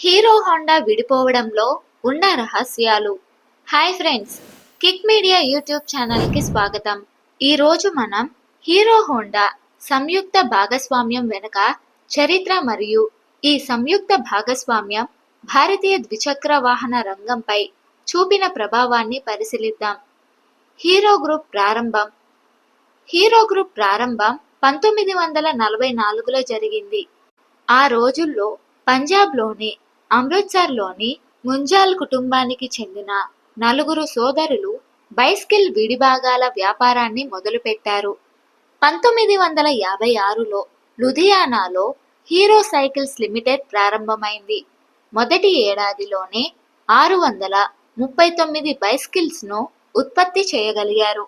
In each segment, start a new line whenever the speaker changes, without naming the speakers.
Hero Honda విడిపోవడంలో ఉన్న రహస్యాలు. Hi friends Kick Media YouTube ఛానల్కి స్వాగతం. ఈరోజు మనం హీరో హోండా సంయుక్త భాగస్వామ్యం వెనుక చరిత్ర మరియు ఈ సంయుక్త భాగస్వామ్యం భారతీయ ద్విచక్ర వాహన రంగంపై చూపిన ప్రభావాన్ని పరిశీలిద్దాం. హీరో గ్రూప్ ప్రారంభం. హీరో గ్రూప్ ప్రారంభం పంతొమ్మిది వందల నలభై నాలుగులో జరిగింది. ఆ రోజుల్లో పంజాబ్లోని అమృత్సర్లోని ముంజాల్ కుటుంబానికి చెందిన నలుగురు సోదరులు బైస్కిల్ విడిభాగాల వ్యాపారాన్ని మొదలుపెట్టారు. పంతొమ్మిది వందల యాభై ఆరులో లుధియానాలో హీరో సైకిల్స్ లిమిటెడ్ ప్రారంభమైంది. మొదటి ఏడాదిలోనే ఆరు వందల ముప్పై తొమ్మిది బైస్కిల్స్ను ఉత్పత్తి చేయగలిగారు.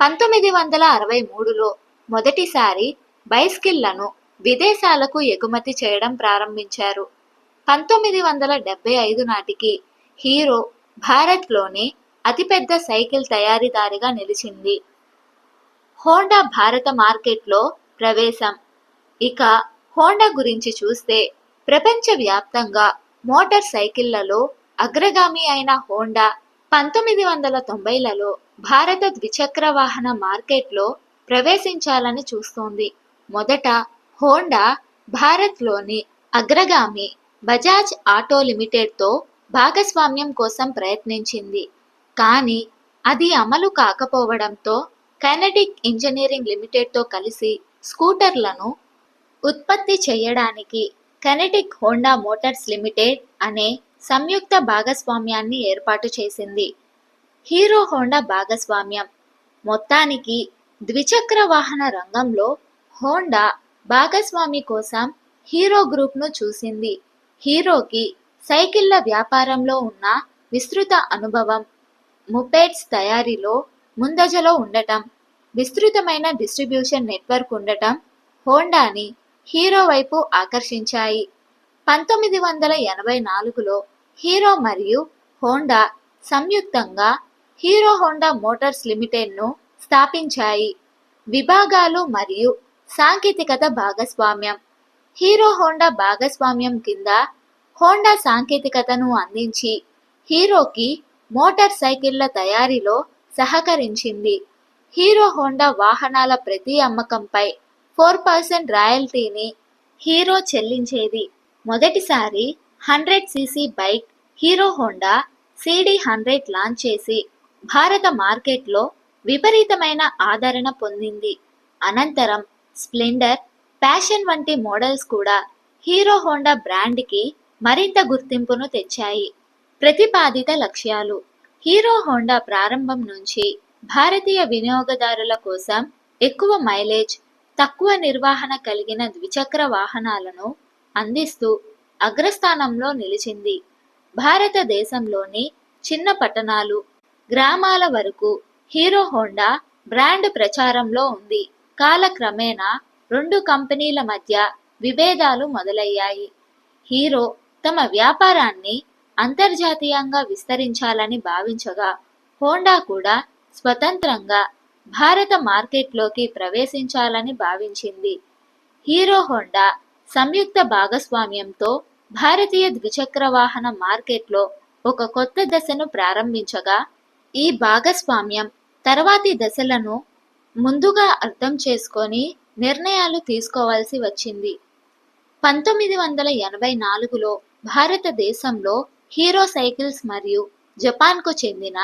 పంతొమ్మిది వందల అరవై మూడులో మొదటిసారి బైస్కిళ్ళను విదేశాలకు ఎగుమతి చేయడం ప్రారంభించారు. పంతొమ్మిది వందల డెబ్బై ఐదు నాటికి హీరో భారత్లోనే అతిపెద్ద సైకిల్ తయారీదారిగా నిలిచింది. హోండా భారత మార్కెట్లో ప్రవేశం. ఇక హోండా గురించి చూస్తే ప్రపంచవ్యాప్తంగా మోటార్ సైకిళ్ళలో అగ్రగామి అయిన హోండా పంతొమ్మిది వందల తొంభైలలో భారత ద్విచక్ర వాహన మార్కెట్లో ప్రవేశించాలని చూస్తోంది. మొదట హోండా భారత్లోని అగ్రగామి బజాజ్ ఆటో లిమిటెడ్తో భాగస్వామ్యం కోసం ప్రయత్నించింది. కానీ అది అమలు కాకపోవడంతో కైనటిక్ ఇంజనీరింగ్ లిమిటెడ్తో కలిసి స్కూటర్లను ఉత్పత్తి చేయడానికి కైనటిక్ హోండా మోటార్స్ లిమిటెడ్ అనే సంయుక్త భాగస్వామ్యాన్ని ఏర్పాటు చేసింది. హీరో హోండా భాగస్వామ్యం. మొత్తానికి ద్విచక్ర వాహన రంగంలో హోండా భాగస్వామి కోసం హీరో గ్రూప్ను చూసింది. హీరోకి సైకిళ్ళ వ్యాపారంలో ఉన్న విస్తృత అనుభవం ముపేడ్స్ తయారీలో ముందజలో ఉండటం విస్తృతమైన డిస్ట్రిబ్యూషన్ నెట్వర్క్ ఉండటం హోండాని హీరో వైపు ఆకర్షించాయి. పంతొమ్మిది వందల ఎనభై నాలుగులో హీరో మరియు హోండా సంయుక్తంగా హీరో హోండా మోటార్స్ లిమిటెడ్ను స్థాపించాయి. విభాగాలు మరియు సాంకేతికత భాగస్వామ్యం. హీరో హోండా భాగస్వామ్యం కింద హోండా సాంకేతికతను అందించి హీరోకి మోటార్ సైకిళ్ళ తయారీలో సహకరించింది. హీరో హోండా వాహనాల ప్రతి అమ్మకంపై ఫోర్ పర్సెంట్ రాయల్టీని హీరో చెల్లించేది. మొదటిసారి hundred CC bike Hero Honda CD hundred launch చేసి భారత మార్కెట్లో విపరీతమైన ఆదరణ పొందింది. అనంతరం స్ప్లెండర్ ప్యాషన్ వంటి మోడల్స్ కూడా హీరో హోండా బ్రాండ్కి మరింత గుర్తింపును తెచ్చాయి. ప్రతిపాదిత లక్ష్యాలు. హీరో హోండా ప్రారంభం నుంచి భారతీయ వినియోగదారుల కోసం ఎక్కువ మైలేజ్ తక్కువ నిర్వహణ కలిగిన ద్విచక్ర వాహనాలను అందిస్తూ అగ్రస్థానంలో నిలిచింది. భారతదేశంలోని చిన్న పట్టణాలు గ్రామాల వరకు హీరో హోండా బ్రాండ్ ప్రచారంలో ఉంది. కాలక్రమేణా రెండు కంపెనీల మధ్య విభేదాలు మొదలయ్యాయి. హీరో తమ వ్యాపారాన్ని అంతర్జాతీయంగా విస్తరించాలని భావించగా హోండా కూడా స్వతంత్రంగా భారత మార్కెట్లోకి ప్రవేశించాలని భావించింది. హీరో హోండా సంయుక్త భాగస్వామ్యంతో భారతీయ ద్విచక్ర వాహన మార్కెట్లో ఒక కొత్త దశను ప్రారంభించగా ఈ భాగస్వామ్యం తర్వాతి దశలను ముందుగా అర్థం చేసుకొని నిర్ణయాలు తీసుకోవాల్సి వచ్చింది. పంతొమ్మిది వందల ఎనభై నాలుగులో భారతదేశంలో హీరో సైకిల్స్ మరియు జపాన్కు చెందిన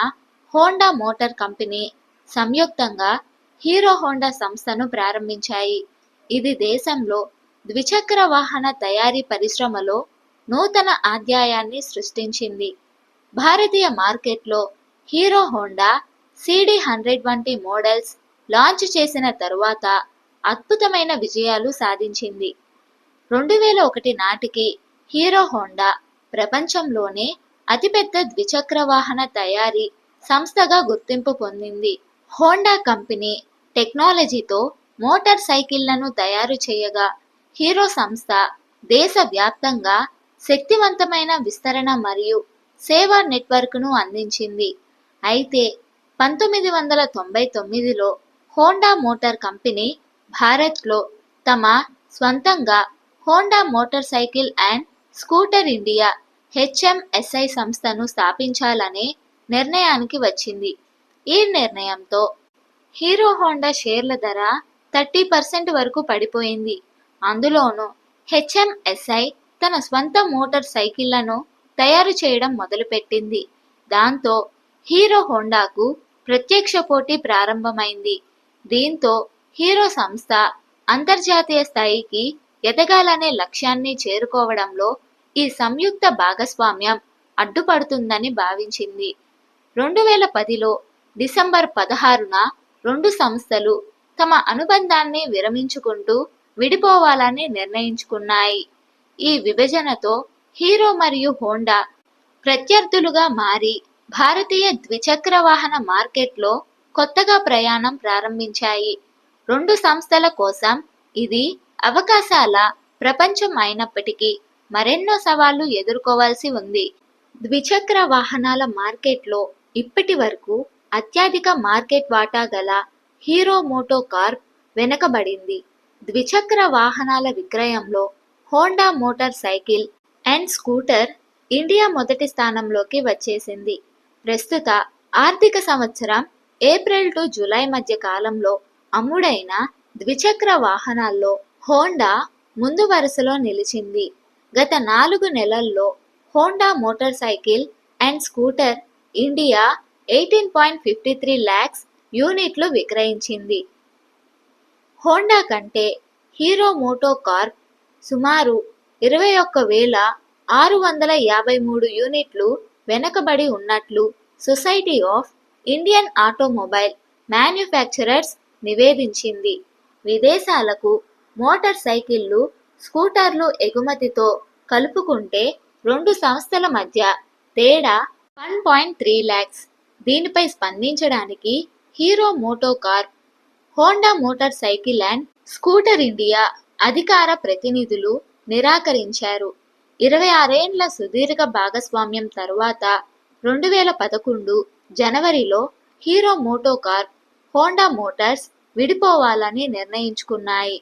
హోండా మోటార్ కంపెనీ సంయుక్తంగా హీరో హోండా సంస్థను ప్రారంభించాయి. ఇది దేశంలో ద్విచక్ర వాహన తయారీ పరిశ్రమలో నూతన అధ్యాయాన్ని సృష్టించింది. భారతీయ మార్కెట్లో హీరో హోండా సిడి హండ్రెడ్ వంటి మోడల్స్ లాంచ్ చేసిన తరువాత అద్భుతమైన విజయాలు సాధించింది. రెండు వేల ఒకటి నాటికి హీరో హోండా ప్రపంచంలోనే అతిపెద్ద ద్విచక్ర వాహన తయారీ సంస్థగా గుర్తింపు పొందింది. హోండా కంపెనీ టెక్నాలజీతో మోటార్ సైకిళ్ళను తయారు చేయగా హీరో సంస్థ దేశవ్యాప్తంగా శక్తివంతమైన విస్తరణ మరియు సేవా నెట్వర్క్ను అందించింది. అయితే పంతొమ్మిది వందల తొంభై తొమ్మిదిలో హోండా మోటార్ కంపెనీ భారత్లో తమ స్వంతంగా Honda motorcycle and scooter India HMSI సంస్థను స్థాపించాలనే నిర్ణయానికి వచ్చింది. ఈ నిర్ణయంతో హీరో హోండా షేర్ల ధర థర్టీ పర్సెంట్ వరకు పడిపోయింది. అందులోనూ హెచ్ఎంఎస్ఐ తన స్వంత మోటార్ సైకిళ్ళను తయారు చేయడం మొదలుపెట్టింది. దాంతో హీరో హోండాకు ప్రత్యక్ష పోటీ ప్రారంభమైంది. దీంతో హీరో సంస్థ అంతర్జాతీయ స్థాయికి ఎదగాలనే లక్ష్యాన్ని చేరుకోవడంలో ఈ సంయుక్త భాగస్వామ్యం అడ్డుపడుతుందని భావించింది. రెండు వేల పదిలో డిసెంబర్ పదహారున రెండు సంస్థలు తమ అనుబంధాన్ని విరమించుకుంటూ విడిపోవాలని నిర్ణయించుకున్నాయి. ఈ విభజనతో హీరో మరియు హోండా ప్రత్యర్థులుగా మారి భారతీయ ద్విచక్ర వాహన మార్కెట్లో కొత్తగా ప్రయాణం ప్రారంభించాయి. రెండు సంస్థల కోసం ఇది అవకాశాల ప్రపంచం అయినప్పటికీ మరెన్నో సవాళ్ళు ఎదుర్కోవాల్సి ఉంది. ద్విచక్ర వాహనాల మార్కెట్లో ఇప్పటి వరకు అత్యధిక మార్కెట్ వాటా గల హీరో మోటో కార్ప్ వెనకబడింది. ద్విచక్ర వాహనాల విక్రయంలో Honda motorcycle and scooter India మొదటి స్థానంలోకి వచ్చేసింది. ప్రస్తుత ఆర్థిక సంవత్సరం ఏప్రిల్ టు జూలై మధ్య కాలంలో అమ్ముడైన ద్విచక్ర వాహనాల్లో హోండా ముందు వరుసలో నిలిచింది. గత నాలుగు నెలల్లో Honda motor cycle and scooter India eighteen point fifty three lakhs యూనిట్లు విక్రయించింది. హోండా కంటే హీరో మోటో కార్ప్ సుమారు ఇరవై ఒక్క వేల ఆరు వందల యాభై మూడు యూనిట్లు వెనకబడి ఉన్నట్లు Society of Indian Automobile Manufacturers నివేదించింది. విదేశాలకు మోటార్ సైకిళ్ళు స్కూటర్లు ఎగుమతితో కలుపుకుంటే రెండు సంస్థల మధ్య తేడా వన్ పాయింట్ త్రీ ల్యాక్స్. దీనిపై స్పందించడానికి Hero MotoCorp Honda motorcycle and scooter India అధికార ప్రతినిధులు నిరాకరించారు. ఇరవై ఆరేండ్ల సుదీర్ఘ భాగస్వామ్యం తరువాత రెండు వేల పదకొండు జనవరిలో hero Moto car Honda Motors విడిపోవాలని నిర్ణయించుకున్నాయి.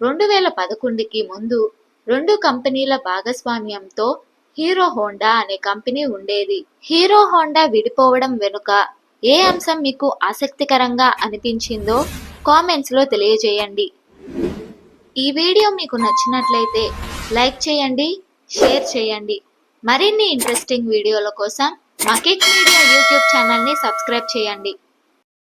రెండు వేల పదకొండుకి ముందు రెండు కంపెనీల భాగస్వామ్యంతో హీరో హోండా అనే కంపెనీ ఉండేది. హీరో హోండా విడిపోవడం వెనుక ఏ అంశం మీకు ఆసక్తికరంగా అనిపించిందో కామెంట్స్లో తెలియజేయండి. ఈ వీడియో మీకు నచ్చినట్లయితే లైక్ చేయండి షేర్ చేయండి. మరిన్ని ఇంట్రెస్టింగ్ వీడియోల కోసం మా కిక్ మీడియా యూట్యూబ్ ఛానల్ని సబ్స్క్రైబ్ చేయండి.